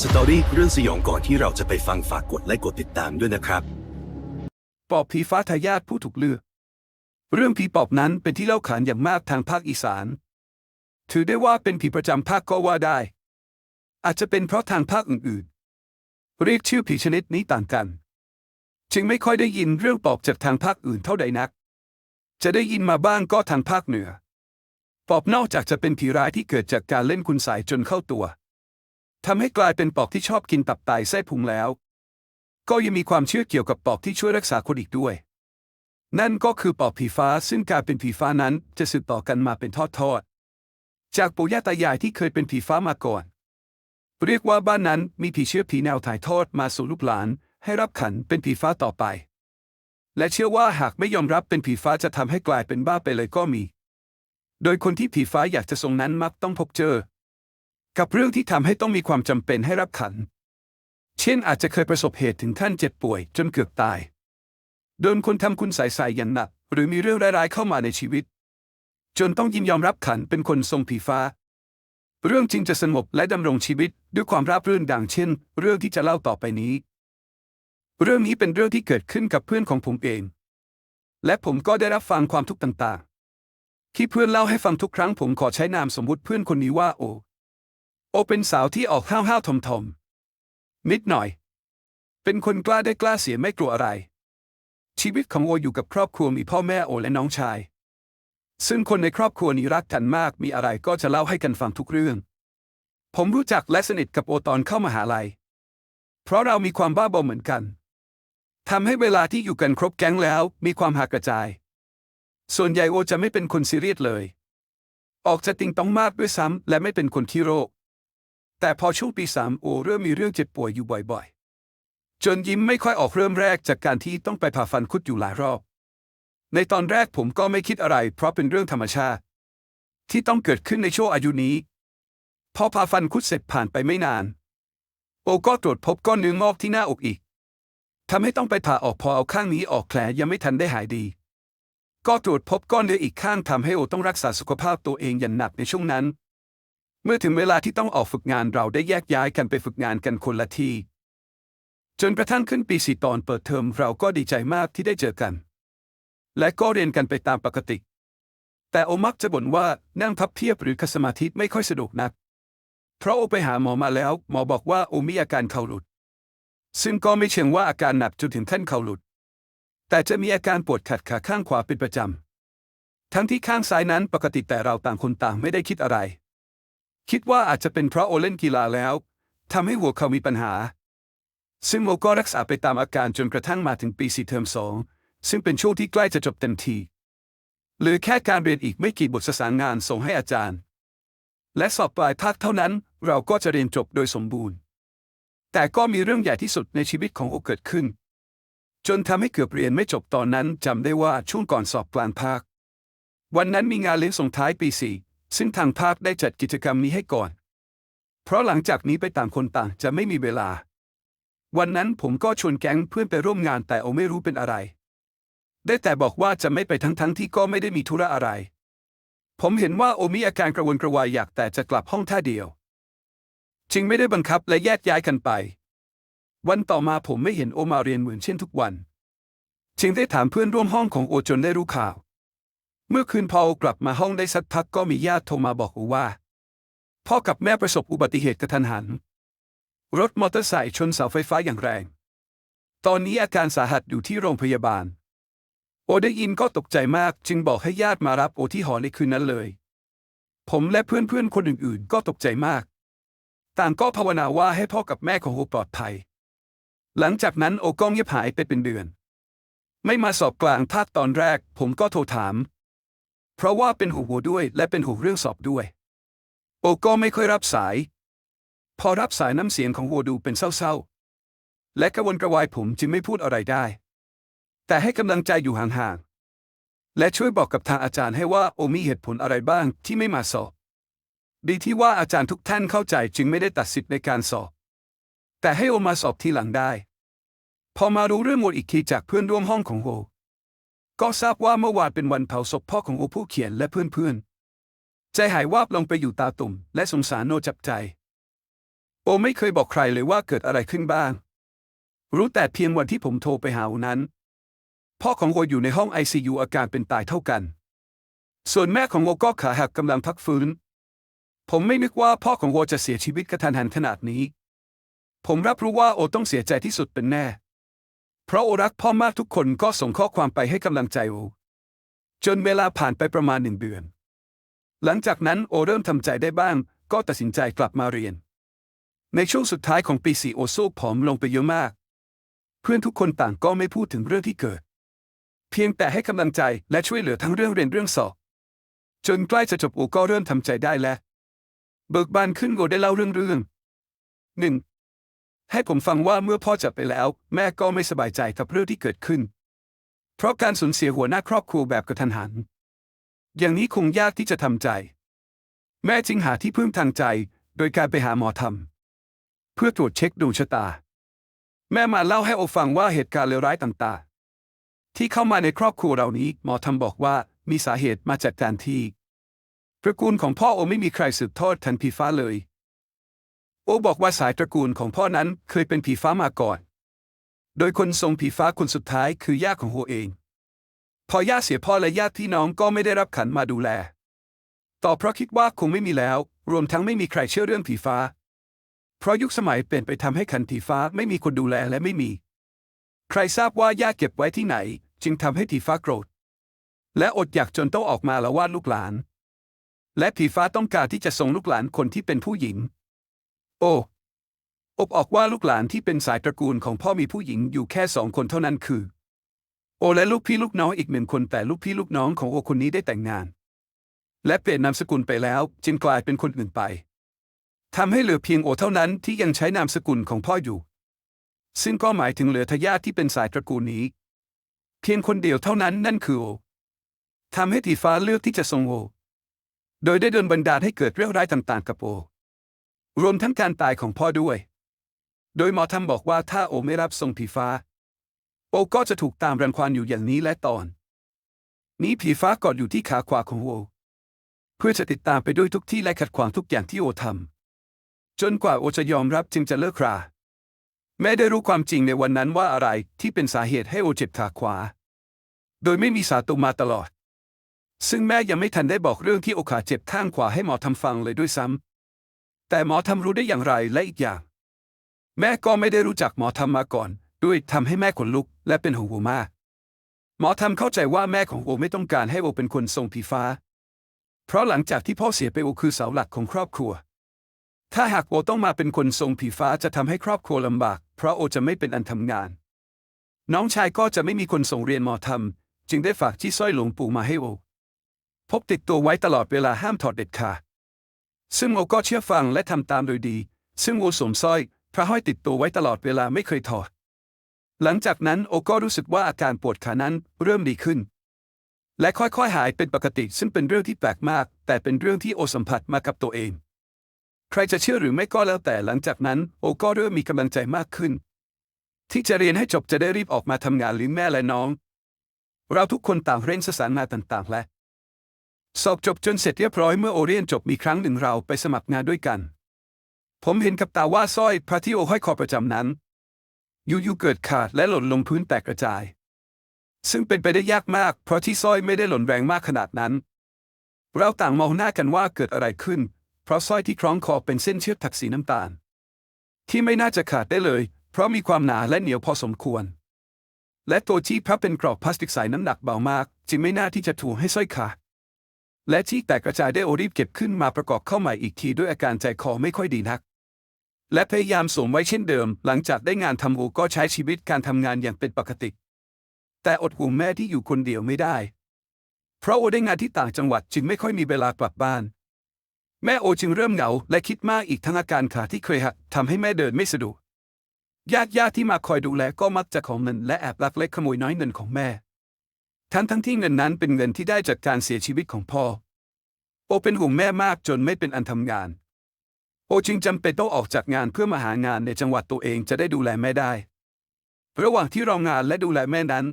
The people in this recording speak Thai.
สตอรี่เรื่องสยองก่อนที่เราจะไปฟังฝากกดและกดติดตามด้วยนะครับ ปอบผีฟ้าทายาทผู้ถูกเลือก เรื่องผีปอบนั้นเป็นที่เล่าขานอย่างมากทางภาคอีสาน ถือได้ว่าเป็นผีประจำภาคก็ว่าได้ อาจจะเป็นเพราะทางภาคอื่นๆ เรียกชื่อผีชนิดนี้ต่างกัน จึงไม่ค่อยได้ยินเรื่องปอบจากทางภาคอื่นเท่าใดนัก จะได้ยินมาบ้างก็ทางภาคเหนือ ปอบนอกจากจะเป็นผีร้ายที่เกิดจากการเล่นคุณใสยจนเข้าตัว ทำให้กลายเป็นปอบที่ชอบกินตับไตไส้พุงแล้ว ก็ยังมีความเชื่อเกี่ยวกับปอบที่ช่วยรักษาคนอีกด้วย นั่นก็คือปอบผีฟ้าซึ่งการเป็นผีฟ้านั้นจะสืบต่อกันมาเป็นทอดๆจากปู่ย่าตายายที่เคยเป็นผีฟ้ามาก่อน เรียกว่าบ้านนั้นมีผีเชื่อผีแนวถ่ายทอดมาสู่ลูกหลาน ให้รับขันเป็นผีฟ้าต่อไป และเชื่อว่าหากไม่ยอมรับเป็นผีฟ้าจะทำให้กลายเป็นบ้าไปเลยก็มี โดยคนที่ผีฟ้าอยากจะทรงนั้นมักต้องพบเจอ กับเรื่องที่ทำให้ต้องมีความจำเป็นให้รับขัน เช่นอาจจะเคยประสบเหตุถึงขั้นเจ็บป่วยจนเกือบตาย โดนคนทำคุณใส่ใส่ย่างหนัก หรือมีเรื่องร้ายๆเข้ามาในชีวิต จนต้องยินยอมรับขันเป็นคนทรงผีฟ้า เรื่องจริงจะสงบและดำรงชีวิตด้วยความราบรื่นดังเช่น เรื่องที่จะเล่าต่อไปนี้ เรื่องนี้เป็นเรื่องที่เกิดขึ้นกับเพื่อนของผมเอง และผมก็ได้รับฟังความทุกข์ต่างๆ ที่เพื่อนเล่าให้ฟังทุกครั้งผมขอใช้นามสมมุติเพื่อนคนนี้ว่าโอ โอเป็นสาวที่ออกห้าวห้าวทมทมนิดหน่อย เป็นคนกล้าได้กล้าเสียไม่กลัวอะไร ชีวิตของโออยู่กับครอบครัวมีพ่อแม่โอและน้องชาย ซึ่งคนในครอบครัวนี้รักกันมากมีอะไรก็จะเล่าให้กันฟังทุกเรื่อง ผมรู้จักและสนิทกับโอตอนเข้ามหาลัย เพราะเรามีความบ้าบอเหมือนกันทำให้เวลาที่อยู่กันครบแก๊งแล้วมีความหักกระจาย ส่วนใหญ่โอจะไม่เป็นคนซีเรียสเลย ออกจะติงต้องมากด้วยซ้ำและไม่เป็นคนขี้โรค แต่พอช่วงปีสามโอเริ่มมีเรื่องเจ็บป่วยอยู่บ่อยๆ จนยิ้มไม่ค่อยออกเริ่มแรกจากการที่ต้องไปผ่าฟันคุดอยู่หลายรอบ ในตอนแรกผมก็ไม่คิดอะไร เพราะเป็นเรื่องธรรมชาติ ที่ต้องเกิดขึ้นในช่วงอายุนี้ พอผ่าฟันคุดเสร็จผ่านไปไม่นาน โอก็ตรวจพบก้อนเนื้องอกที่หน้าอกอีกทำให้ต้องไปผ่าออกพอเอาข้างนี้ออกแผลยังไม่ทันได้หายดี ก็ตรวจพบก้อนเนื้ออีกข้างทำให้โอต้องรักษาสุขภาพตัวเองอย่างหนักในช่วงนั้น เมื่อถึงเวลาที่ต้องออกฝึกงานเราได้แยกย้ายกันไปฝึกงานกันคนละที่ จนกระทั่งขึ้นปีสี่ตอนเปิดเทอมเราก็ดีใจมากที่ได้เจอกัน และก็เรียนกันไปตามปกติ แต่โอมักจะบ่นว่านั่งพับเพียบหรือคัสมาธิไม่ค่อยสะดวกนัก เพราะโอไปหาหมอมาแล้วหมอบอกว่าโอมีอาการเข่าหลุด ซึ่งก็ไม่เชิงว่าอาการหนักจนถึงขั้นเข่าหลุด แต่จะมีอาการปวดขัดขาข้างขวาเป็นประจำทั้งที่ข้างซ้ายนั้นปกติแต่เราต่างคนต่างไม่ได้คิดอะไร คิดว่าอาจจะเป็นเพราะโอเล่นกีฬาแล้วทำให้หัวเขามีปัญหา ซึ่งโอก็รักษาไปตามอาการจนกระทั่งมาถึงปีสี่เทอมสองซึ่งเป็นช่วงที่ใกล้จะจบเต็มทีหลือแค่การเรียนอีกไม่กี่บทสสารงานส่งให้อาจารย์ และสอบปลายภาคเท่านั้นเราก็จะเรียนจบโดยสมบูรณ์ แต่ก็มีเรื่องใหญ่ที่สุดในชีวิตของโอเกิดขึ้น จนทำให้เกือบเรียนไม่จบตอนนั้นจำได้ว่าช่วงก่อนสอบกลางภาค วันนั้นมีงานเลี้ยงส่งท้ายปีสี่ ซึ่งทางภาคได้จัดกิจกรรมนี้ให้ก่อน เพราะหลังจากนี้ไปต่างคนต่างจะไม่มีเวลา วันนั้นผมก็ชวนแก๊งเพื่อนไปร่วมงานแต่โอไม่รู้เป็นอะไร ได้แต่บอกว่าจะไม่ไปทั้งทั้งที่ก็ไม่ได้มีธุระอะไร ผมเห็นว่าโอมีอาการกระวนกระวายอยากแต่จะกลับห้องท่าเดียว จึงไม่ได้บังคับและแยกย้ายกันไป วันต่อมาผมไม่เห็นโอมาเรียนเหมือนเช่นทุกวัน จึงได้ถามเพื่อนร่วมห้องของโอจนได้รู้ข่าว เมื่อคืนพอโอกลับมาห้องได้สักพักก็มีญาติโทรมาบอกว่า พ่อกับแม่ประสบอุบัติเหตุกระทันหัน รถมอเตอร์ไซค์ชนเสาไฟฟ้าอย่างแรง ตอนนี้อาการสาหัสอยู่ที่โรงพยาบาล โอได้ยินก็ตกใจมากจึงบอกให้ญาติมารับโอที่หอในคืนนั้นเลย ผมและเพื่อนๆคนอื่นๆ ก็ตกใจมาก ต่างก็ภาวนาว่าให้พ่อกับแม่ของโอปลอดภัย หลังจากนั้นโอก็เงียบหายไปเป็นเดือน ไม่มาสอบกลางภาคตอนแรก ผมก็โทรถาม เพราะว่าเป็นห่วงโอด้วยและเป็นห่วงเรื่องสอบด้วย โอก็ไม่ค่อยรับสาย พอรับสายน้ำเสียงของโอดูเป็นเศร้าๆ และกระวนกระวายผมจึงไม่พูดอะไรได้ แต่ให้กำลังใจอยู่ห่างๆ และช่วยบอกกับทางอาจารย์ให้ว่าโอมีเหตุผลอะไรบ้างที่ไม่มาสอบ ดีที่ว่าอาจารย์ทุกท่านเข้าใจจึงไม่ได้ตัดสิทธิ์ในการสอบ แต่ให้โอมาสอบทีหลังได้ พอมารู้เรื่องหมดอีกทีจากเพื่อนร่วมห้องของโอ ก็ทราบว่าเมื่อวานเป็นวันเผาศพพ่อของโอผู้เขียนและเพื่อนๆ ใจหายวาบลงไปอยู่ตาตุ่ม และสงสารโนจับใจ โอไม่เคยบอกใครเลยว่าเกิดอะไรขึ้นบ้าง รู้แต่เพียงวันที่ผมโทรไปหาโอนั้น พ่อของโออยู่ในห้อง ICU อาการเป็นตายเท่ากัน ส่วนแม่ของโอก็ขาหักกำลังพักฟื้น ผมไม่นึกว่าพ่อของโอจะเสียชีวิตกระทันหันขนาดนี้ ผมรับรู้ว่าโอต้องเสียใจที่สุดเป็นแน่ เพราะโอรักพ่อมากทุกคนก็ส่งข้อความไปให้กำลังใจโอ จนเวลาผ่านไปประมาณหนึ่งเดือน หลังจากนั้นโอเริ่มทำใจได้บ้าง ก็ตัดสินใจกลับมาเรียน ในช่วงสุดท้ายของปีสี่โอสู้ผอมลงไปเยอะมาก เพื่อนทุกคนต่างก็ไม่พูดถึงเรื่องที่เกิด เพียงแต่ให้กำลังใจและช่วยเหลือทั้งเรื่องเรียนเรื่องสอบจนใกล้จะจบโอก็เริ่มทำใจได้แล้ว เบิกบานขึ้นโอได้เล่าเรื่องเรื่องหนึ่ง ให้ผมฟังว่าเมื่อพ่อจากไปแล้ว แม่ก็ไม่สบายใจกับเรื่องที่เกิดขึ้น เพราะการสูญเสียหัวหน้าครอบครัวแบบกระทันหัน อย่างนี้คงยากที่จะทำใจ แม่จึงหาที่พึ่งทางใจ โดยการไปหาหมอทำเพื่อตรวจเช็คดวงชะตา แม่มาเล่าให้โอฟังว่าเหตุการณ์เลวร้ายต่างๆ ที่เข้ามาในครอบครัวเรานี้ หมอทำบอกว่ามีสาเหตุมาจากการที่ตระกูลของพ่อโอไม่มีใครสืบทอดทันผีฟ้าเลย โอบอกว่าสายตระกูลของพ่อนั้นเคยเป็นผีฟ้ามาก่อน โดยคนทรงผีฟ้าคนสุดท้ายคือย่าของโอเอง พอย่าเสียพ่อและญาติพี่น้องก็ไม่ได้รับขันมาดูแล ต่อเพราะคิดว่าคงไม่มีแล้ว รวมทั้งไม่มีใครเชื่อเรื่องผีฟ้า เพราะยุคสมัยเปลี่ยนไปทำให้ขันผีฟ้าไม่มีคนดูแลและไม่มี ใครทราบว่าย่าเก็บไว้ที่ไหน จึงทำให้ผีฟ้าโกรธ และอดอยากจนต้องออกมาละวาดลูกหลาน และผีฟ้าต้องการที่จะส่งลูกหลานคนที่เป็นผู้หญิง โอ้อบออกว่าลูกหลานที่เป็นสายตระกูลของพ่อมีผู้หญิงอยู่แค่สองคนเท่านั้นคือ โอและลูกพี่ลูกน้องอีกหนึ่งคนแต่ลูกพี่ลูกน้องของโอคนนี้ได้แต่งงาน และเปลี่ยนนามสกุลไปแล้วจึงกลายเป็นคนอื่นไปทำให้เหลือเพียงโอเท่านั้นที่ยังใช้นามสกุลของพ่ออยู่ ซึ่งก็หมายถึงเหลือทายาทที่เป็นสายตระกูลนี้ เพียงคนเดียวเท่านั้นนั่นคือโอทำให้ทีฟ้าเลือกที่จะทรงโอ โดยได้เดินบันดาลให้เกิดเรื่องร้ายต่างๆกับโอ รวมทั้งการตายของพ่อด้วย โดยหมอทำบอกว่าถ้าโอไม่รับทรงผีฟ้า โอก็จะถูกตามรังควานอยู่อย่างนี้และตอน นี้ผีฟ้ากอดอยู่ที่ขาขวาของโอเพื่อจะติดตามไปด้วยทุกที่และขัดขวางทุกอย่างที่โอทำจนกว่าโอจะยอมรับจึงจะเลิกราแม่ได้รู้ความจริงในวันนั้นว่าอะไรที่เป็นสาเหตุให้โอเจ็บขาขวา โดยไม่มีสาตุมาตลอด ซึ่งแม่ยังไม่ทันได้บอกเรื่องที่โอขาเจ็บข้างขวาให้หมอทำฟังเลยด้วยซ้ำ แต่หมอทำรู้ได้อย่างไรและอีกอย่าง แม่ก็ไม่ได้รู้จักหมอทำมาก่อน ด้วยทำให้แม่ขนลุกและเป็นห่วงมากหมอทำเข้าใจว่าแม่ของโอไม่ต้องการให้โอเป็นคนทรงผีฟ้า เพราะหลังจากที่พ่อเสียไปโอคือเสาหลักของครอบครัว ถ้าหากโอต้องมาเป็นคนทรงผีฟ้าจะทำให้ครอบครัวลำบาก เพราะโอจะไม่เป็นอันทำงาน น้องชายก็จะไม่มีคนส่งเรียนหมอทำจึงได้ฝากที่สร้อยหลวงปู่มาให้โอพกติดตัวไว้ตลอดเวลาห้ามถอดเด็ดขาด ซึ่งโอก็เชื่อฟังและทำตามโดยดี ซึ่งโอสวมสร้อย พระห้อยติดตัวไว้ตลอดเวลาไม่เคยถอด หลังจากนั้นโอก็รู้สึกว่าอาการปวดขานั้นเริ่มดีขึ้น และค่อยๆหายเป็นปกติ ซึ่งเป็นเรื่องที่แปลกมาก แต่เป็นเรื่องที่โอสัมผัสมากับตัวเอง ใครจะเชื่อหรือไม่ก็แล้วแต่หลังจากนั้น โอก็เริ่มมีกำลังใจมากขึ้น ที่จะเรียนให้จบจะได้รีบออกมาทำงานเลี้ยงแม่และน้อง เราทุกคนต่างเร่งสสารงานต่างๆและ สอบจบจนเสร็จเรียบร้อยเมื่อโอเรียนจบมีครั้งหนึ่งเราไปสมัครงานด้วยกัน ผมเห็นกับตาว่าสร้อยพระที่โอห้อยคอประจำนั้นอยู่ๆเกิดขาดและหล่นลงพื้นแตกกระจาย ซึ่งเป็นไปได้ยากมาก เพราะที่สร้อยไม่ได้หล่นแรงมากขนาดนั้น เราต่างมองหน้ากันว่าเกิดอะไรขึ้น เพราะสร้อยที่คล้องคอเป็นเส้นเชือกถักสีน้ำตาล ที่ไม่น่าจะขาดได้เลย เพราะมีความหนาและเหนียวพอสมควร และตัวที่พับเป็นกรอบพลาสติกใสน้ำหนักเบามากจึงไม่น่าที่จะถูกให้สร้อยขาด และที่แตกกระจายได้โอรีบเก็บขึ้นมาประกอบเข้าใหม่อีกทีด้วยอาการใจคอไม่ค่อยดีนัก และพยายามสวมไว้เช่นเดิม หลังจากได้งานทำโอก็ใช้ชีวิตการทำงานอย่างเป็นปกติ แต่อดห่วงแม่ที่อยู่คนเดียวไม่ได้ เพราะโอได้งานที่ต่างจังหวัดจึงไม่ค่อยมีเวลากลับบ้าน แม่โอจึงเริ่มเหงาและคิดมากอีกทั้งอาการขาที่เคยหักทำให้แม่เดินไม่สะดวกญาติญาติที่มาคอยดูแลก็มักจะขอเงินและแอบลักเล็กขโมยน้อยเงินของแม่ ทั้งทั้งที่เงินนั้นเป็นเงินที่ได้จากการเสียชีวิตของพ่อ โอเป็นห่วงแม่มากจนไม่เป็นอันทำงาน โอจึงจำเป็นต้องออกจากงานเพื่อมาหางานในจังหวัดตัวเองจะได้ดูแลแม่ได้ ระหว่างที่รองานและดูแลแม่นั้น